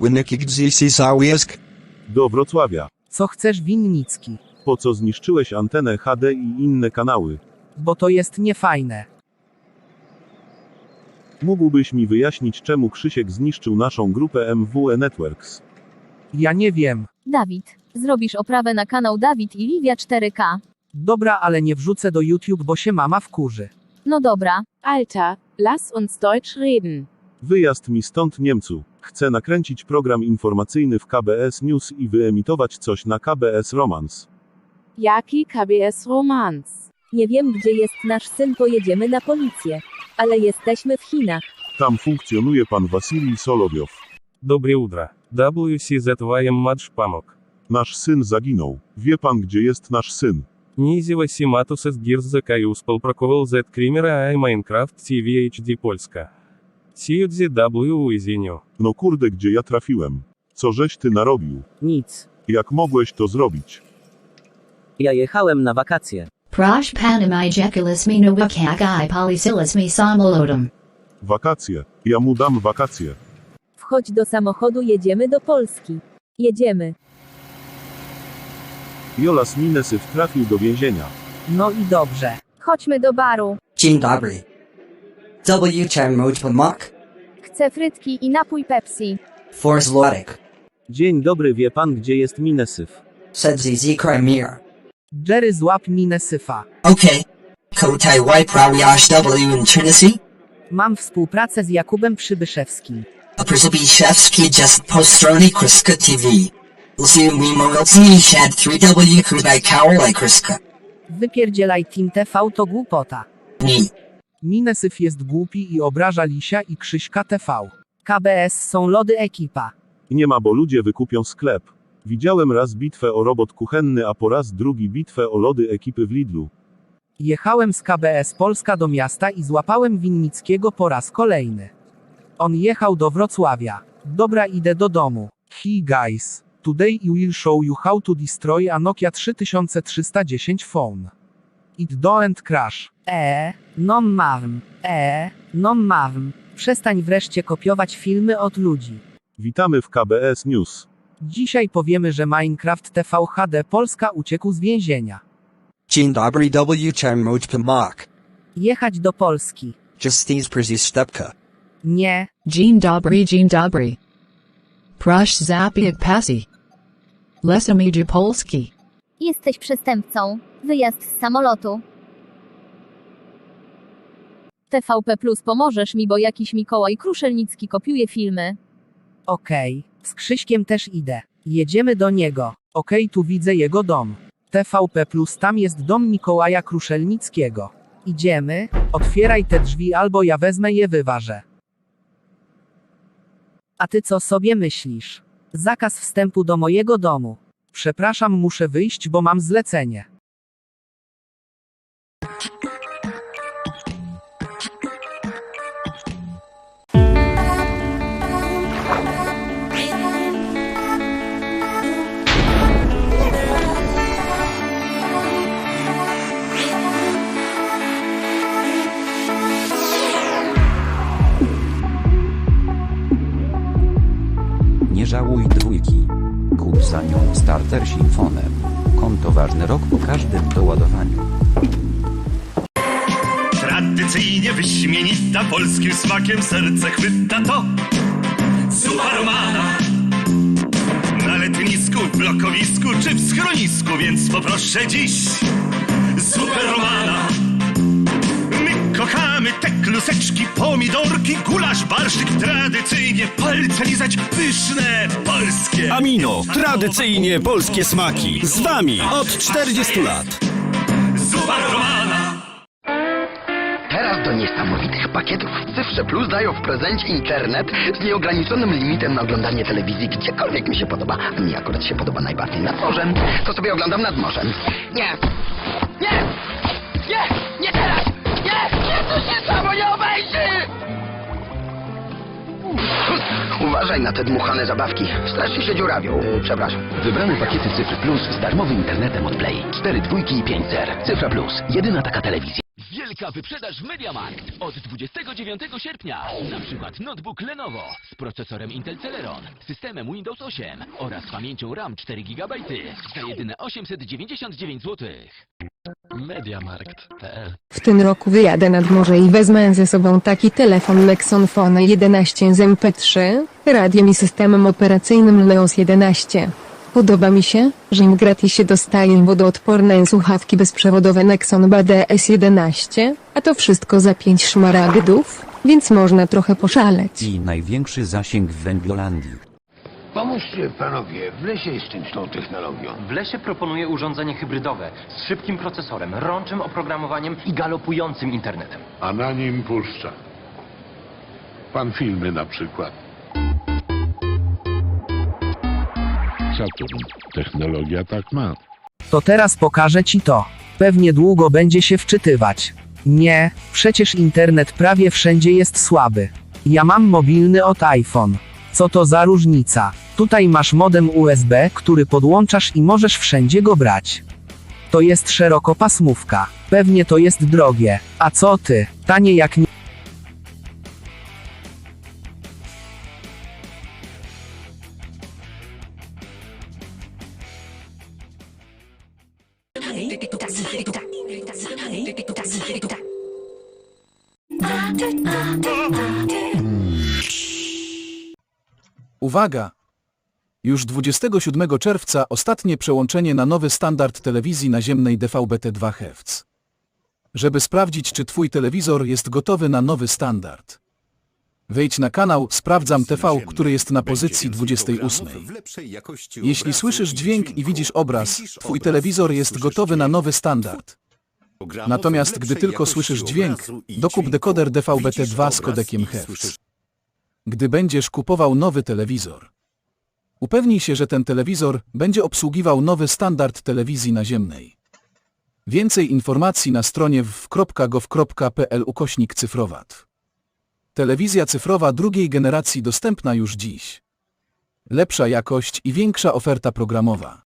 Łynek Załiesk. Do Wrocławia. Co chcesz Winnicki? Po co zniszczyłeś antenę HD i inne kanały? Bo to jest niefajne. Mógłbyś mi wyjaśnić, czemu Krzysiek zniszczył naszą grupę MWE Networks? Ja nie wiem. Dawid, zrobisz oprawę na kanał Dawid i Livia 4K. Dobra, ale nie wrzucę do YouTube, bo się mama wkurzy. No dobra, Alter, lass uns Deutsch reden. Wyjazd mi stąd Niemcu. Chcę nakręcić program informacyjny w KBS News i wyemitować coś na KBS Romans. Jaki KBS Romans. Nie wiem, gdzie jest nasz syn, pojedziemy na policję Ale jesteśmy w Chinach. Tam funkcjonuje pan Wasilij Solowiow. Доброе утро. WCZYM Мадж Памок. Nasz syn zaginął. Wie pan, gdzie jest nasz syn? Низева Симатус из Гирза Каюс Полпроковал Z Кримера Ай Майнкрафт TV HD Польска. Сиюдзи W Уизиню. No kurde, gdzie ja trafiłem? Co żeś ty narobił? Nic. Jak mogłeś to zrobić? Ja jechałem na wakacje. Prosh panamijaculus me nuwakagai polysilus me samolodum. Wakacje. Ja mu dam wakacje. Wchodź do samochodu, jedziemy do Polski. Jedziemy. Jolas Minesyw trafił do więzienia. No i dobrze. chodźmy do baru. Dzień dobry. W pomóc? Chcę frytki i napój Pepsi. For złotek. Dzień dobry, wie pan gdzie jest Minesyf? Sedzi z Kremir. Jerry złap minę syfa. Okay. Kotaj Y prawiasz W in Trinity? Mam współpracę z Jakubem Przybyszewskim. A Przybyszewski just postroni Kryska TV. Lsy mimo Wilson Shad 3W Krudaj Kowalaj Kryska. Wypierdzielaj Team TV to głupota. Ni. Minesyf jest głupi i obraża Lisia i Krzyśka TV. KBS są lody ekipa. Nie ma, bo ludzie wykupią sklep. Widziałem raz bitwę o robot kuchenny, a po raz drugi bitwę o lody ekipy w Lidlu. Jechałem z KBS Polska do miasta i złapałem Winnickiego po raz kolejny. On jechał do Wrocławia. Dobra, idę do domu. Hey guys, today I will show you how to destroy a Nokia 3310 phone. It don't crash. Eee, no mam. Eee, no mam. Przestań wreszcie kopiować filmy od ludzi. Witamy w KBS News. Dzisiaj powiemy, że Minecraft TV HD Polska uciekł z więzienia. Dzień dobry W czym mój pomóc? Jechać do Polski. Justice Przystępka. Nie, Dzień dobry, dzień dobry. Prosh zapiek pasi. Lesamidzi Polski. Jesteś przestępcą. Wyjazd z samolotu. TVP Plus pomożesz mi, bo jakiś Mikołaj Kruszelnicki kopiuje filmy. Okej, z Krzyśkiem też idę. Jedziemy do niego. Okej, tu widzę jego dom. TVP plus tam jest dom Mikołaja Kruszelnickiego. Idziemy, otwieraj te drzwi albo ja wezmę je wyważę. A ty co sobie myślisz? Zakaz wstępu do mojego domu. Przepraszam, muszę wyjść, bo mam zlecenie. Nie żałuj dwójki. Kup za nią starter Symfonem. Konto ważny rok po każdym doładowaniu. Tradycyjnie wyśmienita, polskim smakiem serce chwyta to Zupa romana Na letnisku, w blokowisku czy w schronisku Więc poproszę dziś Zupę romana te kluseczki, pomidorki Gulasz, barszyk, tradycyjnie Palce lizać, pyszne, polskie Amino, tradycyjnie polskie smaki. Z wami od 40 lat. Zupa romana Teraz do niesamowitych pakietów Cyfrze Plus dają w prezencie internet z nieograniczonym limitem na oglądanie telewizji gdziekolwiek mi się podoba. A mi akurat się podoba najbardziej nad morzem. To sobie oglądam nad morzem. Nie! Nie! Nie! Nie teraz! Nie! Nie! To się samo nie Uważaj. Uważaj na te dmuchane zabawki. Strasznie się dziurawią. Yy, przepraszam. Wybrane pakiety Cyfry Plus z darmowym internetem od Play. 4 dwójki i 5 zer. Cyfra Plus. Jedyna taka telewizja. Wielka wyprzedaż w MediaMarkt od 29 sierpnia. Na przykład notebook Lenovo z procesorem Intel Celeron, systemem Windows 8 oraz pamięcią RAM 4 GB za jedyne 899 zł. MediaMarkt.pl W tym roku wyjadę nad morze i wezmę ze sobą taki telefon Nexon Phone 11 z MP3, radiem i systemem operacyjnym Leos 11. Podoba mi się, że w gratisie dostaję wodoodporne słuchawki bezprzewodowe Nexon BDS 11, a to wszystko za 5 szmaragdów, więc można trochę poszaleć. I największy zasięg w Węglolandii. Pomóżcie panowie, w lesie jest czymś tą technologią. W lesie proponuję urządzenie hybrydowe z szybkim procesorem, rączym oprogramowaniem i galopującym internetem. A na nim puszcza. Pan filmy na przykład. Saturn. Technologia tak ma. To teraz pokażę ci to. Pewnie długo będzie się wczytywać. Nie, przecież internet prawie wszędzie jest słaby. Ja mam mobilny od iPhone. Co to za różnica? Tutaj masz modem USB, który podłączasz i możesz wszędzie go brać. To jest szerokopasmówka. Pewnie to jest drogie. A co ty? Tanie jak nie. Uwaga! Już 27 czerwca ostatnie przełączenie na nowy standard telewizji naziemnej DVB-T2 Hz. Żeby sprawdzić, czy Twój telewizor jest gotowy na nowy standard. Wejdź na kanał Sprawdzam TV, który jest na pozycji 28. Jeśli słyszysz dźwięk i widzisz obraz, Twój telewizor jest gotowy na nowy standard. Natomiast gdy tylko słyszysz dźwięk, dokup dekoder DVB-T2 z kodekiem Hz. Gdy będziesz kupował nowy telewizor, upewnij się, że ten telewizor będzie obsługiwał nowy standard telewizji naziemnej. Więcej informacji na stronie w.gov.pl ukośnik cyfrowat. Telewizja cyfrowa drugiej generacji dostępna już dziś. Lepsza jakość i większa oferta programowa.